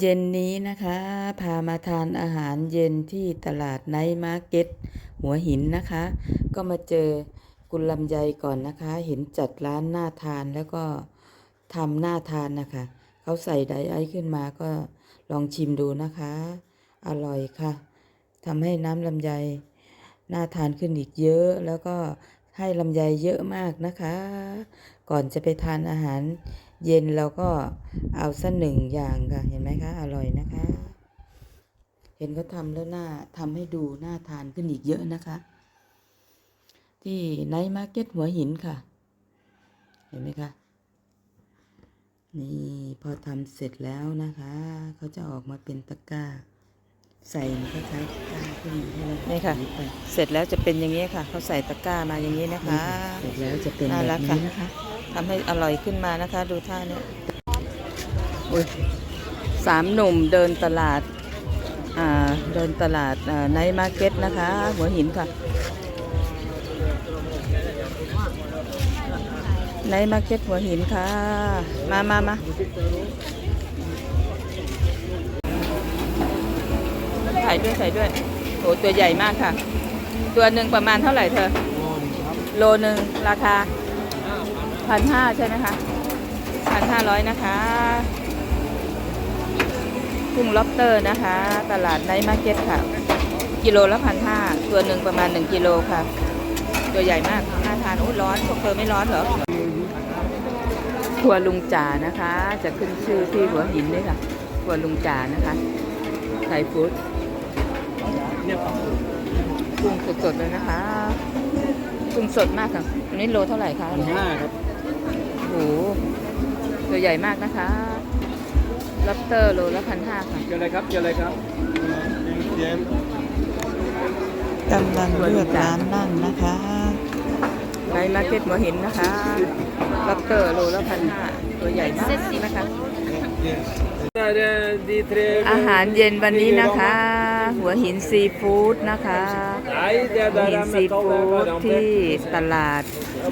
เย็นนี้นะคะ พามาทานอาหารเย็นที่ตลาดไนท์มาร์เก็ตหัวหินนะคะ ก็มาเจอกุลลำไยก่อนนะคะ เห็นจัดร้านน่าทานแล้วก็ทำน่าทานนะคะ เขาใส่ไดไอขึ้นมาก็ลองชิมดูนะคะ อร่อยค่ะทำให้น้ำลำไยน่าทานขึ้นอีกเยอะแล้วก็ให้ลำไยเยอะมากนะคะ ก่อนจะไปทานอาหาร เย็นเราก็เอาสักหนึ่งอย่างค่ะ เห็นไหมคะ อร่อยนะคะ เห็นเขาทำแล้วหน้าทำให้ดูน่าทานขึ้นอีกเยอะนะคะ ที่ไนท์มาร์เก็ตหัวหินค่ะ เห็นไหมคะ นี่พอทำเสร็จแล้วนะคะ เขาจะออกมาเป็นตะกร้า ใส่ก็ใช้ตะกร้าขึ้นให้เรานี่ค่ะ ถือไปเสร็จแล้วจะเป็นอย่างนี้ค่ะเขาใส่ตะกร้ามาอย่างนี้นะคะ เสร็จแล้วจะเป็นน่าแบรับกนี้ค่ะนะคะทำให้อร่อยขึ้นมานะคะ ดูท่าเนี้ยอุ้ยสามหนุ่มเดินตลาดอ่าเดินตลาดไนท์มาร์เก็ตนะคะ หัวหินค่ะไนท์มาร์เก็ตหัวหินค่ะ มามามา ถ่ายด้วยถ่ายด้วยโหตัวใหญ่มากค่ะ ตัวหนึ่งประมาณเท่าไหร่เธอ โลหนึ่งราคาพันห้าใช่ไหมคะพันห้าร้อยนะคะกุ้งล็อบสเตอร์นะคะ ตลาดไนท์มาร์เก็ตค่ะ กิโลละพันห้าตัวหนึ่งประมาณหนึ่งกิโลค่ะ ตัวใหญ่มากน่าทานโอ้ร้อนพวกเธอไม่ร้อนเหรอครัวลุงจ่านะคะ จะขึ้นชื่อที่หัวหินด้วยค่ะครัวลุงจ่านะคะไทยฟู้ด กุ้งสดๆเลยนะคะกุ้งสดมากค่ะอันนี้โลเท่าไหร่คะห้าครับโหตัวใหญ่มากนะคะล็อบเตอร์โลละพันห้าค่ะเกี่ยวอะไรครับเกี่ยวอะไรครับเย็นกำลังเลือกร้านนั่งนะคะในมาร์เก็ตหัวหินนะคะ ล็อบสเตอร์โลละพันห้าตัวใหญ่มากนะคะดีเทรอาหารเย็นวันนี้นะคะ หัวหินซีฟู้ดนะคะ หัวหินซีฟู้ดที่ตลาด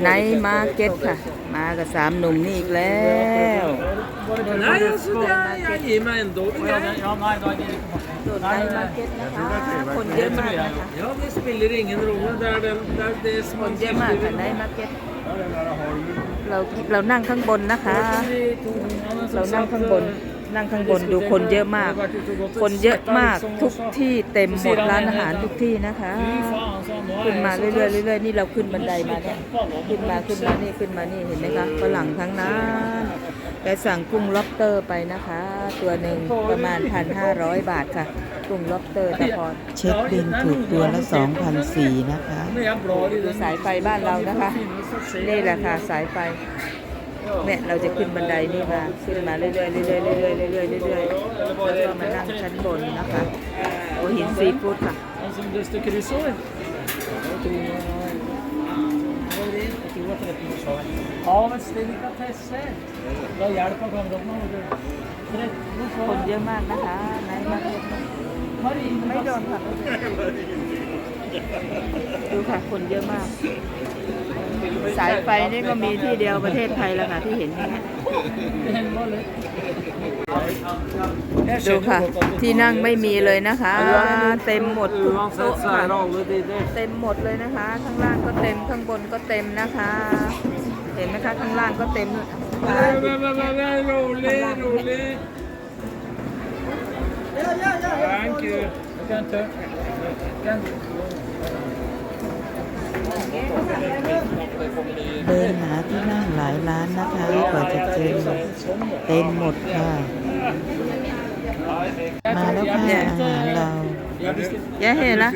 ไนท์มาร์เก็ตค่ะ มากับสามหนุ่มนี่อีกแล้ว Nej, alltså det jag ger mig ändå. Ja, ส่วนไนท์มาร์เก็ตนะคะคนเยอะมากนะคะ ja, det spelar ingen roll. Där det, där det är คนเยอะมากค่ะไนท์มาร์เก็ตเราเรานั่งข้างบนนะคะ เรานั่งข้างบน นั่งข้างบนดูคนเยอะมาก คนเยอะมากทุกที่เต็มหมดร้านอาหารทุกที่นะคะ ขึ้นมาเรื่อยๆเรื่อยๆนี่เราขึ้นบันไดมาเนี่ยขึ้นมาขึ้นมานี่ขึ้นมานี่เห็นไหมคะฝรั่งทั้งนั้นแกสั่งกุ้งล็อบสเตอร์ไปนะคะ ตัวหนึ่งประมาณ 1,500 บาทค่ะ กุ้งล็อบสเตอร์ตะพรเช็คบินถูกตัวละ2,004นะคะ Men jag är bra i ดู den. สายไฟบ้านเรานะคะ นี่แหละค่ะสายไฟ เนี่ยเราจะขึ้นบันไดนี่มาขึ้นมาเรื่อยๆเรื่อยๆเรื่อยๆเรื่อยๆเรื่อยๆแล้วก็มานั่งชั้นบนนะคะหัวหินซีฟู้ดค่ะ Som du sticker i såg. Havets delikatesser. Da hjelper kameraten. คนเยอะมากนะคะไหนมาไม่โดนค่ะ ดูค่ะ คนเยอะมาก สายไฟนี่ก็มีที่เดียวประเทศไทยแล้วค่ะที่เห็นนี่ดูค่ะ ที่นั่งไม่มีเลยนะคะ เต็มหมดทุกโต๊ะค่ะเต็มหมดเลยนะคะ ข้างล่างก็เต็มข้างบนก็เต็มนะคะ เห็นไหมคะข้างล่างก็เต็ม Nej, men, men, men, men, rolig, rolig. Thank you. เดินหาที่นั่งหลายร้านนะคะกว่าจะเจอเต็มหมดค่ะ มาแล้วค่ะอาหารเรายะเห็นละ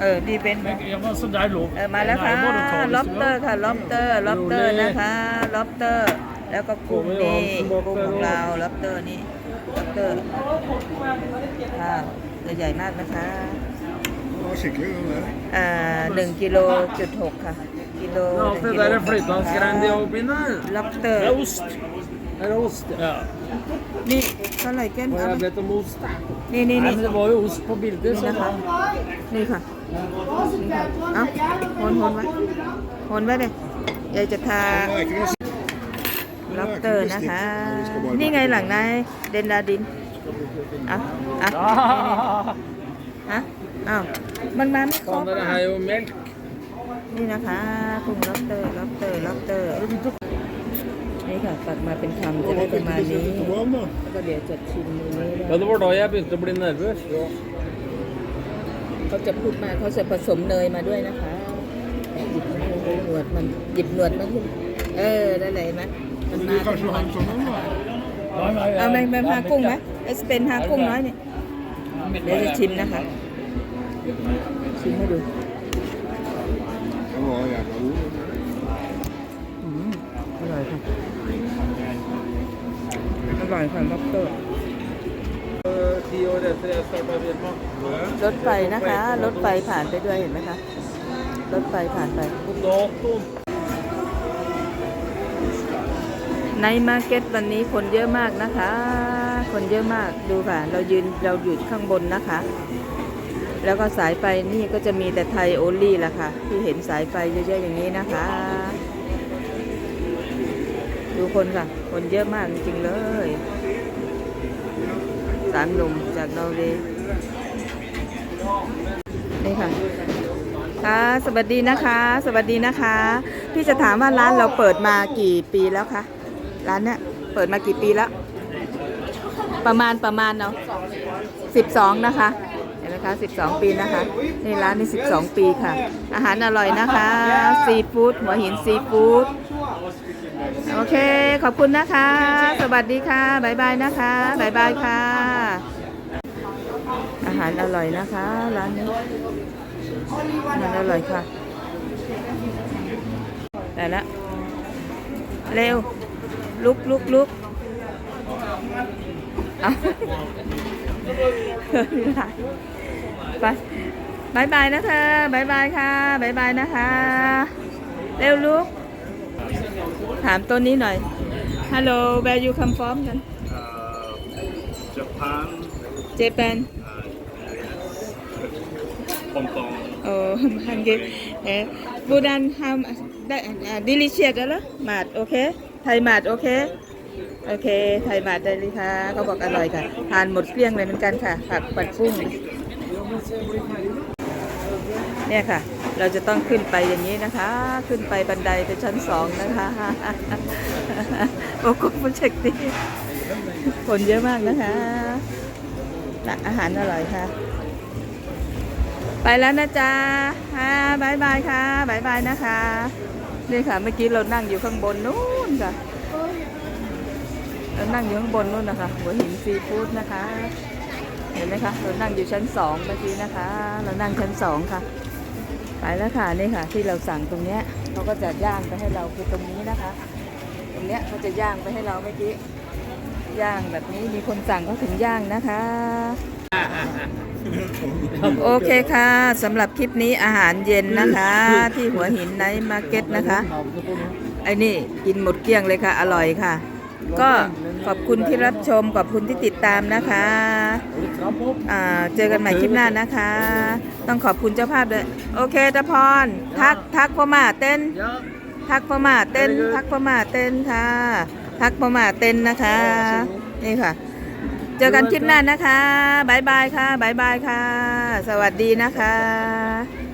เออดีเป็นเออมาแล้วค่ะล็อบเตอร์ค่ะล็อบเตอร์ล็อบเตอร์นะคะล็อบเตอร์ แล้วก็กุ้งนี่กุ้งของเราล็อบเตอร์นี่ล็อบเตอร์ค่ะตัวใหญ่มากนะคะ หนึ่งกิโลจุดหกค่ะกิโล Ja, det där är flyttdansgreiene de jobber med. ล็อบเตอ Det ร์ er ost. Det er ost. Ja. นี่เท่าไหร่แก้ม Og เอา jeg มา vet om ost. นี่นี่ Nei, นี่ men det var jo ost på bildet, นี่ så นะคะ นี่ค่ะนี่ค่ะเอาหนหนไว้หนไว้เลยยายจะทา Det er ikke noe ล็อบสเตอร์นะคะ นี่ไงหลังนายเดนดาดินอะอะฮะอ้าวมันมาไม่ครบ Sådana อะ här är ju mjölk. นี่นะคะกุ้งล็อบสเตอร์ล็อบสเตอร์ล็อบสเตอร์นี่ค่ะตักมาเป็นคำจะได้ประมาณนี้แล้วก็เดี๋ยวจะชิมมือนี้ Ja, det var då jag började bli nervös. เขาจะพูดมากเขาจะผสมเนยมาด้วยนะคะหยิบหนวดมันหยิบหนวดมันขึ้นเออได้เลยไหมมันมา Det kanske var han som var. เอาไปไปพากุ้งไหมเอสเป็นพากุ้งน้อยนี่เดี๋ยวจะชิมนะคะ ชิมให้ดู Han var jävla god. อืมอร่อยค่ะอร่อยค่ะล็อบสเตอร์ Tio år efter jag startade firman. รถไฟนะคะ รถไฟผ่านไปด้วยเห็นไหมคะ รถไฟผ่านไป På datorn. ในมาร์เก็ตวันนี้คนเยอะมากนะคะ คนเยอะมากดูค่ะ เรายืนเราอยู่ข้างบนนะคะ แล้วก็สายไฟนี่ก็จะมีแต่ไทยโอลี่ละค่ะ ที่เห็นสายไฟเยอะๆอย่างนี้นะคะ ดูคนค่ะ คนเยอะมากจริงๆเลย สามหนุ่มจากนอร์เวย์นี่ค่ะค่ะสวัสดีนะคะ สวัสดีนะคะ พี่จะถามว่าร้านเราเปิดมากี่ปีแล้วคะ ร้านเนี้ยเปิดมากี่ปีแล้ว ประมาณประมาณเนาะสิบสองนะคะ นไหมคะสิบสองปีนะคะนี่ร้านนี้สิบสองปีค่ะ อาหารอร่อยนะคะซีฟู้ดหัวหินซีฟู้ดโอเค ขอบคุณนะคะ สวัสดีค่ะบายบายนะคะบายบายค่ะ อาหารอร่อยนะคะร้านนี้อาหารอร่อยค่ะแต่ละเร็วลุกลุกลุกเอา ไปบายบายนะเธอบายบายค่ะบายบายนะคะ เร็วลุกถามตัวนี้หน่อย Hello where you come from กัน Japan. Japan Hong Kong. โอ้ฮันเกเอ๊ะบูดันทำได้ดิลิเชียกันแล้วหมาดโอเค ไทยหมาดโอเค โอเค ไทยหมาดได้เลยค่ะเขาบอกอร่อยค่ะ ทานหมดเกลี้ยงเลยเหมือนกันค่ะ ผักปัดกุ้ง เนี่ยค่ะ เราจะต้องขึ้นไปอย่างนี้นะคะ ขึ้นไปบันไดไปชั้นสองนะคะโอ้โหโปรเจกต์ดีคนเยอะมากนะคะอาหารอร่อยค่ะ ไปแล้วนะจ๊ะค่ะบายบายค่ะบายบายนะคะ นี่ค่ะ เมื่อกี้เรานั่งอยู่ข้างบนนู้นค่ะเรานั่งอยู่ข้างบนนู้นนะคะ หัวหินซีฟู้ดนะคะ เห็นไหมคะเรานั่งอยู่ชั้นสองเมื่อกี้นะคะ เรานั่งชั้นสองค่ะไปแล้วค่ะนี่ค่ะ ที่เราสั่งตรงเนี้ยเขาก็จะย่างไปให้เราคือตรงนี้นะคะ ตรงเนี้ยเขาจะย่างไปให้เราเมื่อกี้ย่างแบบนี้มีคนสั่งก็ถึงย่างนะคะ โอเคค่ะสำหรับคลิปนี้อาหารเย็นนะคะ ที่หัวหินไนท์มาร์เก็ตนะคะไอ้นี่กินหมดเกลี้ยงเลยค่ะ อร่อยค่ะ ก็ขอบคุณที่รับชม ขอบคุณที่ติดตามนะคะเจอกันใหม่คลิปหน้านะคะ ต้องขอบคุณเจ้าภาพด้วยโอเคตะพรทักทักพ่อมาเต้น ทักพ่อมาเต้น ทักพ่อมาเต้นค่ะ ทักพ่อมาเต้นนะคะ นี่ค่ะ เจอกันคลิปหน้านะคะบายบายค่ะบายบายค่ะ สวัสดีนะคะ